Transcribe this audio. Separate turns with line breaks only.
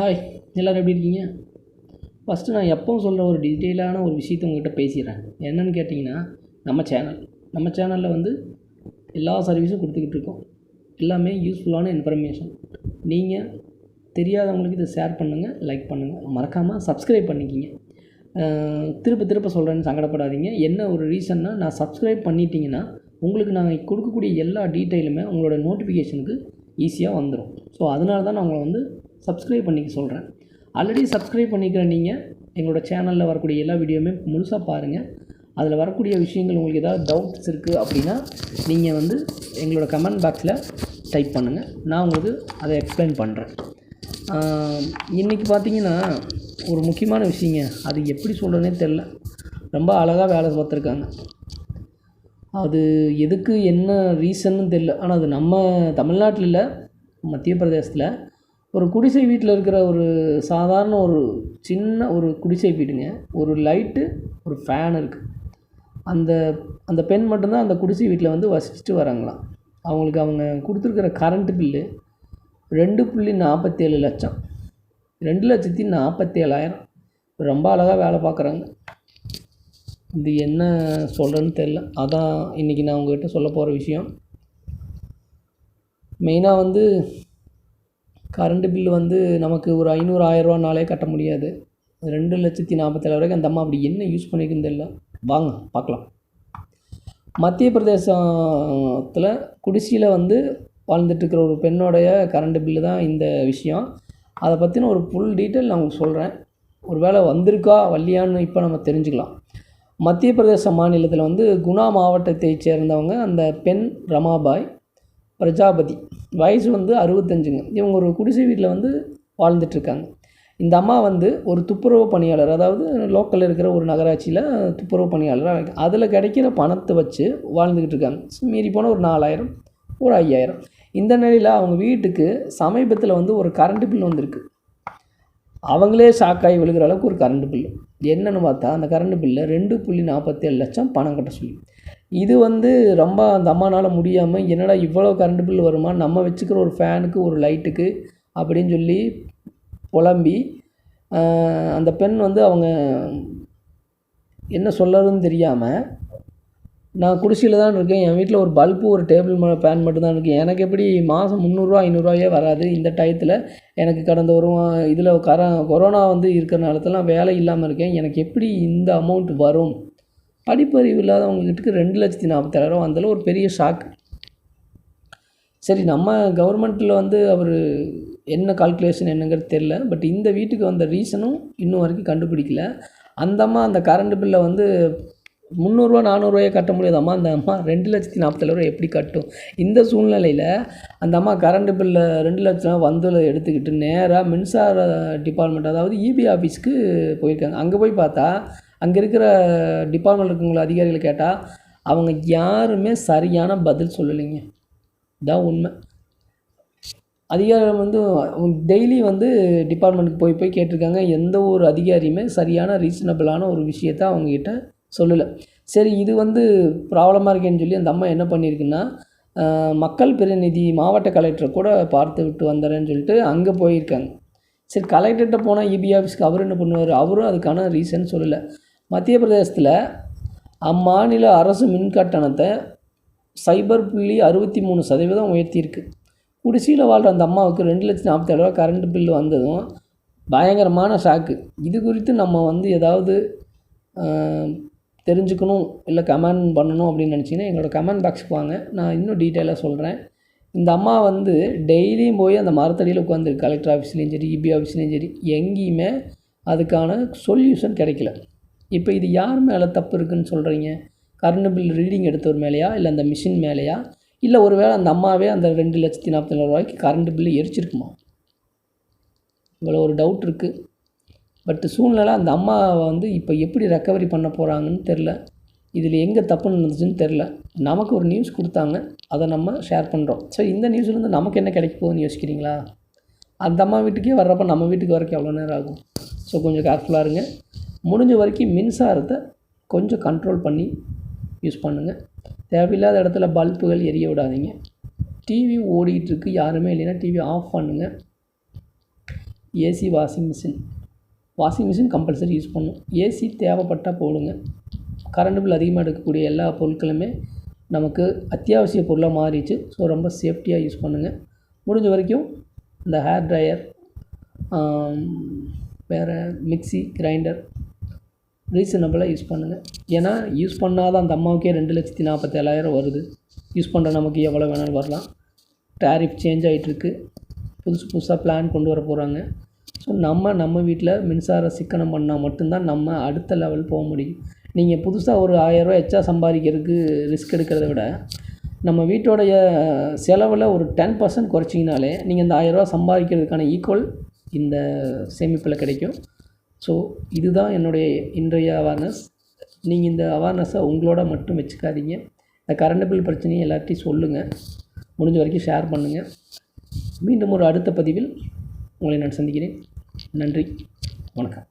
Hi எல்லோரும் எப்படி இருக்கீங்க? ஃபஸ்ட்டு நான் எப்பவும் சொல்கிற ஒரு டீட்டெயிலான ஒரு விஷயத்த உங்கள்கிட்ட பேசிடுறேன். என்னென்னு கேட்டிங்கன்னா நம்ம சேனல் நம்ம சேனலில் வந்து எல்லா சர்வீஸும் கொடுத்துக்கிட்டு இருக்கோம். எல்லாமே யூஸ்ஃபுல்லான இன்ஃபர்மேஷன் நீங்கள் தெரியாதவங்களுக்கு இதை ஷேர் பண்ணுங்கள் லைக் பண்ணுங்கள் மறக்காமல் சப்ஸ்கிரைப் பண்ணிக்கிங்க. திருப்ப திரும்ப திரும்ப சொல்கிறேன்னு சங்கடப்படாதீங்க. என்ன ஒரு ரீசன்னா நான் சப்ஸ்கிரைப் பண்ணிட்டீங்கன்னா உங்களுக்கு நாங்கள் கொடுக்கக்கூடிய எல்லா டீட்டெயிலுமே உங்களோட நோட்டிஃபிகேஷனுக்கு ஈஸியாக வந்துடும் ஸோ அதனால தான் நான் உங்களை வந்து சப்ஸ்கிரைப் பண்ணிக்க சொல்கிறேன் ஆல்ரெடி சப்ஸ்கிரைப் பண்ணிக்கிற நீங்கள் எங்களோட சேனலில் வரக்கூடிய எல்லா வீடியோவுமே முழுசாக பாருங்கள் அதில் வரக்கூடிய விஷயங்கள் உங்களுக்கு ஏதாவது டவுட்ஸ் இருக்குது அப்படின்னா நீங்கள் வந்து எங்களோட கமெண்ட் பாக்ஸில் டைப் பண்ணுங்கள் நான் உங்களுக்கு அதை எக்ஸ்பிளைன் பண்ணுறேன் இன்றைக்கி பார்த்தீங்கன்னா ஒரு முக்கியமான விஷயங்க. அது எப்படி சொல்கிறதுனே தெரில ரொம்ப அழகாக வேலை பார்த்துருக்காங்க. அது எதுக்கு என்ன ரீசன்னு தெரில ஆனால் அது நம்ம தமிழ்நாட்டில் இல்லை மத்திய பிரதேசத்தில் ஒரு குடிசை வீட்டில் இருக்கிற ஒரு சாதாரண ஒரு சின்ன ஒரு குடிசை வீடுங்க. ஒரு லைட்டு ஒரு ஃபேன் இருக்குது அந்த அந்த பெண் மட்டும்தான் அந்த குடிசை வீட்டில் வந்து வசிச்சுட்டு வராங்களாம். அவங்களுக்கு அவங்க கொடுத்துருக்குற கரண்ட்டு பில்லு ரெண்டு புள்ளி நாற்பத்தேழு லட்சம். ரெண்டு லட்சத்தி நாற்பத்தேழாயிரம் ரொம்ப அழகாக வேலை பார்க்குறாங்க. இது என்ன சொல்கிறேன்னு தெரில அதான் இன்றைக்கி நான் உங்கள்கிட்ட சொல்ல போகிற விஷயம். மெயினாக வந்து கரண்ட்டு பில்லு வந்து நமக்கு ஒரு ஐநூறு ஆயிரரூவானாலே கட்ட முடியாது. ரெண்டு லட்சத்தி நாற்பத்தேழாயிரம் வரைக்கும் அந்த அம்மா அப்படி என்ன யூஸ் பண்ணியிருக்குன்னு தெரியல. வாங்க பார்க்கலாம். மத்திய பிரதேசத்தில் குடிசையில் வந்து வாழ்ந்துட்டுருக்கிற ஒரு பெண்ணோடைய கரண்ட்டு பில்லு தான் இந்த விஷயம். அதை பற்றின ஒரு ஃபுல் டீட்டெயில் நான் உங்களுக்கு சொல்கிறேன் ஒரு வேளை வந்திருக்கா வரலையான்னு இப்போ நம்ம தெரிஞ்சுக்கலாம். மத்திய பிரதேச மாநிலத்தில் வந்து குணா மாவட்டத்தைச் சேர்ந்தவங்க அந்த பெண் ரமாபாய். பிரஜாபதி. வயசு வந்து அறுபத்தஞ்சுங்க. இவங்க ஒரு குடிசை வீட்டில் வந்து வாழ்ந்துட்டுருக்காங்க இந்த அம்மா வந்து ஒரு துப்புரவு பணியாளர். அதாவது லோக்கலில் இருக்கிற ஒரு நகராட்சியில் துப்புரவு பணியாளராக அதில் கிடைக்கிற பணத்தை வச்சு வாழ்ந்துக்கிட்டு இருக்காங்க மீறி போனால் ஒரு நாலாயிரம் ஒரு ஐயாயிரம். இந்த நிலையில் அவங்க வீட்டுக்கு சமீபத்தில் வந்து ஒரு கரண்ட் பில் வந்திருக்கு. அவங்களே ஷாக்காகி விழுகிற அளவுக்கு ஒரு கரண்ட் பில்லு என்னென்னு பார்த்தா அந்த கரண்ட் பில்லை ரெண்டு புள்ளி நாற்பத்தேழு லட்சம் பணம் கட்ட சொல்லி. இது வந்து ரொம்ப அந்த அம்மானால் முடியாமல் என்னடா இவ்வளோ கரண்ட் பில் வருமா? நம்ம வச்சுக்கிற ஒரு ஃபேனுக்கு ஒரு லைட்டுக்கு அப்படின்னு சொல்லி புலம்பி அந்த பெண் வந்து அவங்க என்ன சொல்லறதுன்னு தெரியாமல் நான் குடிசையில் தான் இருக்கேன். என் வீட்டில் ஒரு பல்பு ஒரு டேபிள் மே ஃபேன் மட்டும்தான் இருக்குது எனக்கு எப்படி மாதம் முந்நூறுரூவா ஐநூறுரூவாயே வராது. இந்த டயத்தில் எனக்கு கடந்த ஒரு இதில் கர கொரோனா வந்து இருக்கிற நேரத்தில் வேலை இல்லாமல் இருக்கேன். எனக்கு எப்படி இந்த அமௌண்ட் வரும்? படிப்பறிவு இல்லாதவங்ககிட்ட ரெண்டு லட்சத்தி நாற்பத்தாயிரம் வந்தாலும் ஒரு பெரிய ஷாக் சரி நம்ம கவர்மெண்ட்டில் வந்து அவர் என்ன கால்குலேஷன் என்னங்கிறது தெரில பட் இந்த வீட்டுக்கு வந்த ரீசனும் இன்னும் வரைக்கும் கண்டுபிடிக்கல. அந்தம்மா அந்த கரண்ட் பில்லை வந்து முந்நூறுரூவா நானூறுரூவாயே கட்ட முடியாதம்மா அந்த அம்மா ரெண்டு லட்சத்தி நாற்பத்தாயிரம் எப்படி கட்டும்? இந்த சூழ்நிலையில் அந்த அம்மா கரண்ட் பில்லை ரெண்டு லட்சம் வந்ததில் எடுத்துக்கிட்டு நேராக மின்சார டிபார்ட்மெண்ட் அதாவது இபி ஆஃபீஸ்க்கு போயிருக்காங்க. அங்கே போய் பார்த்தா அங்கே இருக்கிற டிபார்ட்மெண்ட் இருக்கவங்கள அதிகாரிகளை கேட்டால் அவங்க யாருமே சரியான பதில் சொல்லலைங்க. இதான் உண்மை. அதிகாரிகள் வந்து டெய்லி வந்து டிபார்ட்மெண்ட்டுக்கு போய் போய் கேட்டிருக்காங்க. எந்த ஒரு அதிகாரியுமே சரியான ரீசனபிளான ஒரு விஷயத்த அவங்கக்கிட்ட சொல்லலை. சரி இது வந்து ப்ராப்ளமாக இருக்கேன்னு சொல்லி அந்த அம்மா என்ன பண்ணியிருக்குன்னா மக்கள் பிரதிநிதி மாவட்ட கலெக்டரை கூட பார்த்து விட்டு வந்துடுறேன்னு சொல்லிட்டு அங்கே போயிருக்காங்க. சரி கலெக்டர்கிட்ட போனால் இபி ஆஃபீஸ்க்கு அவர் என்ன பண்ணுவார்? அவரும் அதுக்கான ரீசன் சொல்லலை. மத்திய பிரதேசத்தில் அம்மாநில அரசு மின் கட்டணத்தை சைபர் புள்ளி அறுபத்தி மூணு சதவீதம் உயர்த்தியிருக்கு. குடிசையில் வாழ்கிற அந்த அம்மாவுக்கு ரெண்டு லட்சத்தி நாற்பத்தேழு ரூபா கரண்ட் பில்லு வந்ததும் பயங்கரமான ஷாக்கு இது குறித்து நம்ம வந்து ஏதாவது தெரிஞ்சுக்கணும் இல்லை கமெண்ட் பண்ணணும் அப்படின்னு நினச்சிங்கன்னா எங்களோட கமெண்ட் பாக்ஸுக்கு வாங்க. நான் இன்னும் டீட்டெயிலாக சொல்கிறேன் இந்த அம்மா வந்து டெய்லியும் போய் அந்த மரத்தடியில் உட்காந்துருக்கு கலெக்டர் ஆஃபீஸ்லேயும் சரி இபி ஆஃபீஸ்லேயும் சரி எங்கேயுமே அதுக்கான சொல்யூஷன் கிடைக்கல. இப்போ இது யார் மேலே தப்பு இருக்குதுன்னு சொல்கிறீங்க கரண்ட் பில் ரீடிங் எடுத்தவர் மேலேயா இல்லை அந்த மிஷின் மேலேயா? இல்லை ஒரு வேளை அந்த அம்மாவே அந்த ரெண்டு லட்சத்தி நாற்பத்தி ரூபாய்க்கு கரண்ட் பில்லு எரிச்சிருக்குமா? இவ்வளோ ஒரு டவுட் இருக்குது பட் சூழ்நிலை அந்த அம்மாவை வந்து இப்போ எப்படி ரெக்கவரி பண்ண போகிறாங்கன்னு தெரில இதில் எங்கே தப்பு நடந்துச்சுன்னு தெரில நமக்கு ஒரு நியூஸ் கொடுத்தாங்க. அதை நம்ம ஷேர் பண்ணுறோம் ஸோ இந்த நியூஸ்லேருந்து நமக்கு என்ன கிடைக்க போகுதுன்னு யோசிக்கிறீங்களா? அந்த அம்மா வீட்டுக்கே வர்றப்போ நம்ம வீட்டுக்கு வரைக்கும் எவ்வளோ நேரம் ஆகும்? ஸோ கொஞ்சம் கேர்ஃபுல்லாக இருங்க. முடிஞ்ச வரைக்கும் மின்சாரத்தை கொஞ்சம் கண்ட்ரோல் பண்ணி யூஸ் பண்ணுங்கள் தேவையில்லாத இடத்துல பல்புகள் எரிய விடாதீங்க. டிவி ஓடிக்கிட்டு யாருமே இல்லைன்னா டிவி ஆஃப் பண்ணுங்கள் AC washing machine washing machine compulsory use பண்ணணும். ஏசி தேவைப்பட்டால் போடுங்க. கரண்ட் பில் அதிகமாக எடுக்கக்கூடிய எல்லா பொருட்களுமே நமக்கு அத்தியாவசிய பொருளாக மாறிடுச்சு. ஸோ ரொம்ப சேஃப்டியாக யூஸ் பண்ணுங்கள் முடிஞ்ச வரைக்கும் இந்த ஹேர் ட்ரையர் வேறு மிக்ஸி கிரைண்டர் ரீசனபிளாக யூஸ் பண்ணுங்கள் ஏன்னா யூஸ் பண்ணாத அந்த அம்மாவுக்கே ரெண்டு லட்சத்தி நாற்பத்தேழாயிரம் வருது. யூஸ் பண்ணுற நமக்கு எவ்வளோ வேணாலும் வரலாம். டேரிஃப் சேஞ்ச் ஆகிட்டுருக்கு புதுசு புதுசாக பிளான் கொண்டு வர போகிறாங்க ஸோ நம்ம நம்ம வீட்டில் மின்சார சிக்கனம் பண்ணால் மட்டும்தான் நம்ம அடுத்த லெவல் போக முடியும். நீங்கள் புதுசாக ஒரு ஆயரூவா எச்சா சம்பாதிக்கிறதுக்கு ரிஸ்க் எடுக்கிறத விட நம்ம வீட்டோடைய செலவில் ஒரு டென் பர்சன்ட் குறைச்சிங்கனாலே நீங்கள் இந்த ஆயரூவா சம்பாதிக்கிறதுக்கான ஈக்குவல் இந்த சேமிப்பில் கிடைக்கும். ஸோ இதுதான் என்னுடைய இன்றைய அவேர்னஸ் நீங்கள் இந்த அவேர்னஸை உங்களோட மட்டும் வச்சுக்காதீங்க. இந்த கரண்ட் பில் பிரச்சனையை எல்லாத்தையும் சொல்லுங்கள் முடிஞ்ச வரைக்கும் ஷேர் பண்ணுங்கள் மீண்டும் ஒரு அடுத்த பதிவில் உங்களை நான் சந்திக்கிறேன். நன்றி. வணக்கம்.